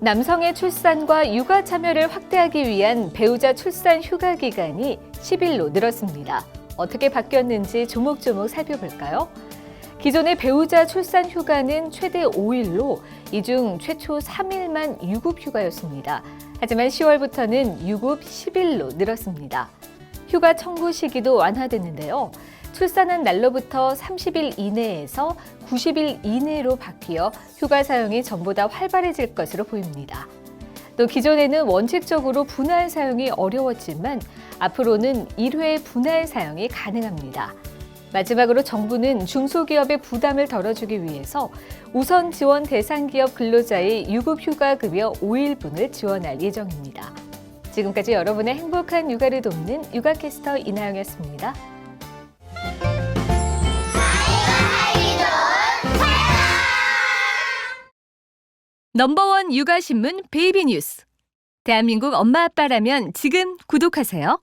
남성의 출산과 육아 참여를 확대하기 위한 배우자 출산 휴가 기간이 10일로 늘었습니다. 어떻게 바뀌었는지 조목조목 살펴볼까요? 기존의 배우자 출산 휴가는 최대 5일로 이 중 최초 3일만 유급 휴가였습니다. 하지만 10월부터는 유급 10일로 늘었습니다. 휴가 청구 시기도 완화됐는데요. 출산한 날로부터 30일 이내에서 90일 이내로 바뀌어 휴가 사용이 전보다 활발해질 것으로 보입니다. 또 기존에는 원칙적으로 분할 사용이 어려웠지만 앞으로는 1회 분할 사용이 가능합니다. 마지막으로 정부는 중소기업의 부담을 덜어주기 위해서 우선 지원 대상 기업 근로자의 유급 휴가 급여 5일분을 지원할 예정입니다. 지금까지 여러분의 행복한 육아를 돕는 육아캐스터 이나영이었습니다. 넘버원 육아신문 베이비 뉴스. 대한민국 엄마 아빠라면 지금 구독하세요.